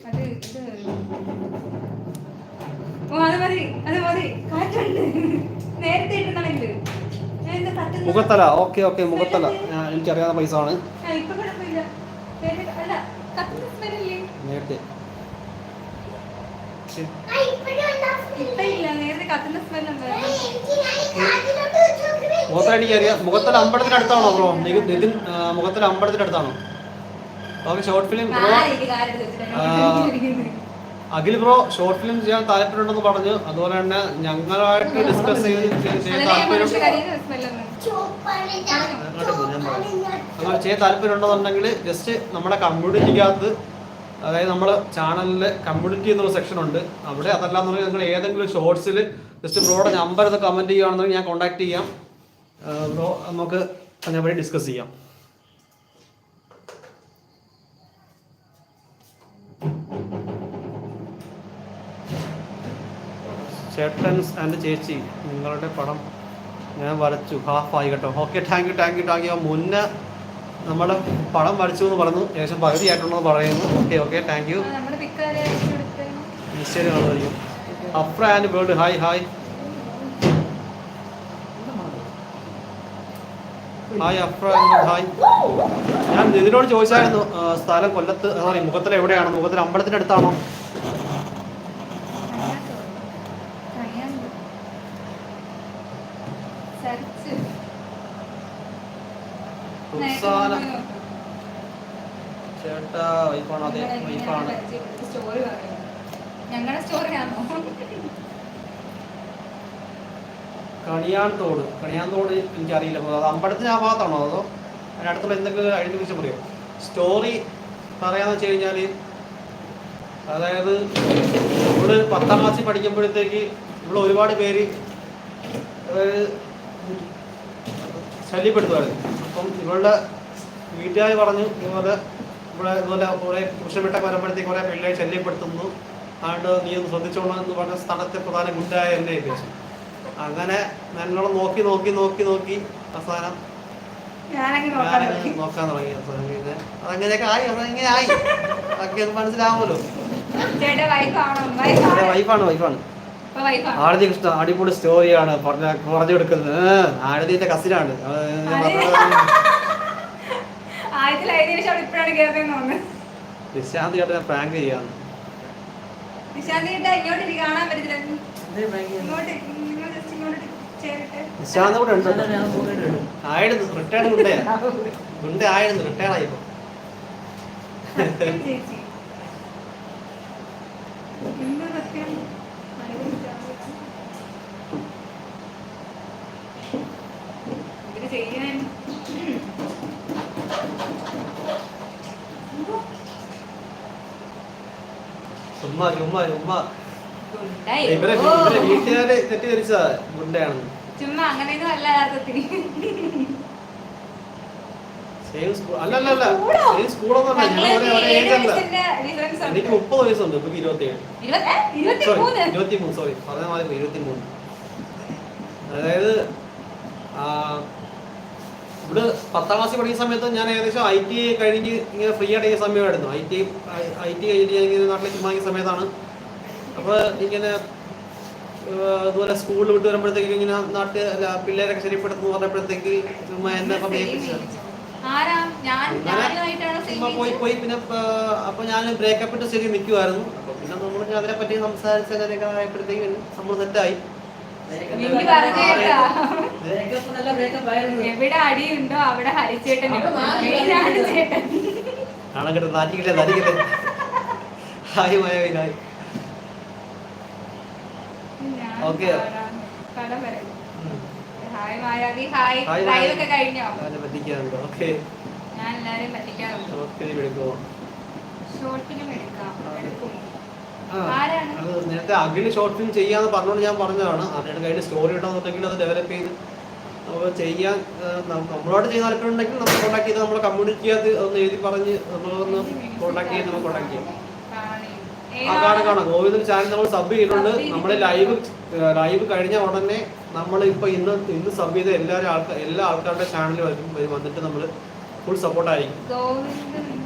അത് ഇത്. ഓ അത് മതി അത് മതി. കാറ്റുണ്ട്. നേരത്തെ ഇട്ടുണ്ടെങ്കിൽ ഞാൻ എന്താ തട്ടുന്നത്? Mukhathala okay okay Mukhathala. എനിക്കറിയാത്ത എനിക്കറിയാവുന്ന പൈസ ആണ് നേരത്തെ- മുഖത്തല എനിക്കറിയാം. മുഖത്തല അമ്പലത്തിനടുത്താണോ ബ്രോ? നിതിൻ മുഖത്തല അമ്പലത്തിന്റെ അടുത്താണോ okay short film bro. Akhil bro short film ചെയ്യാൻ താല്പര്യമുണ്ടെന്ന് പറഞ്ഞു. അതുപോലെ തന്നെ ഞങ്ങളായിട്ട് ഡിസ്കസ് ചെയ്ത് താല്പര്യം. അങ്ങനെ ചെയ്യാൻ താല്പര്യം ഉണ്ടെന്നുണ്ടെങ്കിൽ ജസ്റ്റ് നമ്മുടെ കമ്മ്യൂണിറ്റിക്കകത്ത് അതായത് നമ്മുടെ ചാനലിലെ കമ്മ്യൂണിറ്റി എന്നുള്ള സെക്ഷൻ ഉണ്ട്. അവിടെ അതല്ലാന്നുണ്ടെങ്കിൽ നിങ്ങൾ ഏതെങ്കിലും ഷോർട്സിൽ ജസ്റ്റ് ബ്രോയുടെ നമ്പർ ഇത് കമന്റ് ചെയ്യുകയാണെന്നുണ്ടെങ്കിൽ ഞാൻ കോൺടാക്ട് ചെയ്യാം. ബ്രോ നമുക്ക് അതിനെപ്പറ്റി ഡിസ്കസ് ചെയ്യാം. ചേട്ടൻസ് ആൻഡ് ചേച്ചി നിങ്ങളുടെ പടം ഞാൻ വരച്ചു. ഹാഫ് ആയി കേട്ടോ. Okay thank you thank you thank you മുന്നേ നമ്മൾ പടം വരച്ചു എന്ന് പറഞ്ഞു. ഏകദേശം പകുതി ആയിട്ടുണ്ടെന്ന് പറയുന്നു. ഓക്കെ ഓക്കെ താങ്ക് യു ശരി കാണുമായിരിക്കും. Afra and world hi hi hi Afra hi ഞാൻ ഇതിനോട് ചോദിച്ചായിരുന്നു സ്ഥലം കൊല്ലത്ത് സോറി മുഖത്തിൽ എവിടെയാണ് മുഖത്തിൽ അമ്പലത്തിന്റെ അടുത്താണോ കഴിയാണ്ട്. സെർച്ച്. റുക്സാന നേരത്തെ നോക്ക്. ചേട്ടാ വൈഫാണ്? അതെ വൈഫാണ്. സ്റ്റോറി പറയുന്നത്? ഞങ്ങളുടെ സ്റ്റോറിയാണോ? കണിയാൻ തോട് എനിക്കറിയില്ല. അപ്പോൾ അത് അമ്പലത്തിന് ആ ഭാഗത്താണോ അതോ അതിനടുത്തുള്ള എന്തെങ്കിലും ഐഡന്റിഫിക്കേഷൻ പറയോ സ്റ്റോറി പറയാന്ന് വെച്ച് കഴിഞ്ഞാൽ അതായത് ഇവിടെ പത്താം ക്ലാസ്സിൽ പഠിക്കുമ്പോഴത്തേക്ക് ഇവിടെ ഒരുപാട് പേര് അതായത് ശല്യപ്പെടുത്തുമായിരുന്നു അപ്പം ഇവളുടെ വീട്ടുകാർ പറഞ്ഞു ഇതുപോലെ ഇവിടെ ഇതുപോലെ കുറേ പുരുഷവിട്ട വരുമ്പോഴത്തേക്ക് കുറേ പിള്ളേരെ ശല്യപ്പെടുത്തുന്നു. അതുകൊണ്ട് നീ ഒന്ന് ശ്രദ്ധിച്ചോളൂ എന്ന് പറഞ്ഞ സ്ഥലത്തെ പ്രധാന ഗുണ്ടായ എന്നെ ഉദ്ദേശം അങ്ങനെ നല്ലോണം നോക്കി നോക്കി നോക്കി നോക്കി അവസാനം നോക്കാൻ തുടങ്ങി. അവസാനം പിന്നെ അതങ്ങനെയൊക്കെ ആയി അതങ്ങനെ ആയി? അതൊക്കെ അത് മനസ്സിലാവുമല്ലോ. വൈഫാണ് വൈഫാണ് ആരതി കൃഷ്ണ അടിപൊളി സ്റ്റോറിയാണ് പറഞ്ഞ പറഞ്ഞു കൊടുക്കുന്നത് ആരതിന്റെ കസിനാണ്. ഞാൻ നിശാന്ത് ചേട്ടനെ പ്രാങ്ക് ചെയ്യാന്ന് നിശാന്ത് ചേട്ടാ ഇങ്ങോട്ട് എനിക്ക് കാണാൻ പറ്റത്തില്ല. ഇങ്ങോട്ട് ഇങ്ങോട്ട് ചേരട്ടെ. നിശാന്ത് കൂടെ ഉണ്ട്. ആയിരുന്നു റിട്ടേൺ ഉണ്ട്. ഉണ്ട്. ആയിരുന്നു റിട്ടേൺ ആയിപ്പോ ചേച്ചി. ഇത് ചെയ്യാൻ. ചുമ്മാ ചുമ്മാ ചുമ്മാ. ഇവരെ വീട്ടുകാരെ തെറ്റിദ്ധരിച്ചതാ ഗുണ്ടയാണെന്ന്. ചുമ്മാ അങ്ങനെയൊന്നും അല്ല യഥാർത്ഥത്തിൽ. സെയിം സ്കൂൾ അല്ലല്ല അല്ല അല്ല. സ്കൂളോ? സെയിം സ്കൂളൊന്നും അല്ല. ഞങ്ങൾ ഒരേ ഒരേ ഏജ് അല്ല എനിക്ക് മുപ്പത് വയസ്സുണ്ട്. ഇപ്പൊ ഇരുപത്തി ഏഴ് സോറി ഇരുപത്തി മൂന്ന് സോറി പറഞ്ഞ മാതിരി ഇരുപത്തി മൂന്ന് അതായത് ഇവിടെ പത്താം ക്ലാസ്സിൽ പഠിക്കുന്ന സമയത്ത് ഞാൻ ഏകദേശം ഐ ടി ഐ കഴിഞ്ഞ് ഇങ്ങനെ ഫ്രീ ആയിട്ട് സമയമായിരുന്നു ഐ ടി ഐ ടി കഴിഞ്ഞിട്ട് ഞാൻ ഇങ്ങനെ നാട്ടിലേക്ക് ചുമ്മാങ്ങിയ സമയത്താണ്. അപ്പോൾ ഇങ്ങനെ അതുപോലെ സ്കൂളിൽ വിട്ട് വരുമ്പോഴത്തേക്ക് ഇങ്ങനെ നാട്ടിൽ പിള്ളേരൊക്കെ ശരിപ്പെടുത്തുന്നു പറഞ്ഞപ്പോഴത്തേക്ക് ചുമ്മാ എന്നെ അപ്പം ആരാ? ഞാൻ അങ്ങനെ ഞാനുമായിട്ടാണ് പോയി പോയി പിന്നെ അപ്പൊ ഞാൻ ബ്രേക്കപ്പ് ഇട്ട് ശരി നിൽക്കുമായിരുന്നു അപ്പൊ പിന്നെ നമ്മൾ അതിനെ പറ്റി സംസാരിച്ച് അങ്ങനെയൊക്കെ ആയപ്പോഴത്തേക്ക് നമ്മൾ സെറ്റായി. എവിടെ അടിയുണ്ടോ അവിടെ ഹരിച്ചേട്ടൻ അപ്പൊ നാല് മെയിനാണ് ചേട്ടൻ കാണാൻ കിട്ടും നാറ്റിക്കില്ലേ നാറ്റിക്കില്ലേ ഹായ് മായവി ഹായ് ഞാൻ Okay. പാടാം. പടം വരെ hi Mayavi hi hi live ഒക്കെ കഴിഞ്ഞോ? അതിനെ പറ്റിക്കാറുണ്ട്. ഓക്കേ. ഞാൻ എല്ലാരെയും പറ്റിക്കാറുണ്ട്. ഓക്കെ എടുക്കുമോ ഷോർട്ട് ഫിലിം എടുക്കാം എടുക്കും. ആ, ആരാണ്? അത് നേരത്തെ അഖിൽ ഷോർട്ട് ഫിലിം ചെയ്യാന്ന് പറഞ്ഞുകൊണ്ട് ഞാൻ പറഞ്ഞതാണ്. അതിന്റെ കയ്യിൽ സ്റ്റോറി ഉണ്ടെന്നുണ്ടെങ്കിൽ അത് ഡെവലപ്പ് ചെയ്ത് നമുക്ക് ചെയ്യാൻ നമ്മളോട് നമ്മളോട് ചെയ്യാൻ താല്പര്യമുണ്ടെങ്കിൽ നമ്മൾ കോൺടാക്ട് ചെയ്ത് നമ്മളെ കമ്മ്യൂണിറ്റി അത് ഒന്ന് എഴുതി പറഞ്ഞ് നമ്മളൊന്ന് കോൺടാക്ട് ചെയ്ത് നമ്മൾ കോൺടാക്ട് ചെയ്യാം. ആ കാണാം? കാണാം. ഗോവിന്ദൻ ചാനൽ നമ്മൾ സബ് ചെയ്തിട്ടുണ്ട്. നമ്മൾ ലൈവ് ലൈവ് കഴിഞ്ഞ ഉടനെ നമ്മൾ ഇപ്പൊ ഇന്ന് ഇന്ന് സബ് ചെയ്ത എല്ലാവരും ആൾക്കാർ എല്ലാ ആൾക്കാരുടെ ചാനൽ വന്നിട്ട് നമ്മൾ ഫുൾ സപ്പോർട്ട് ആയിരിക്കും. ഗോവിന്ദൻ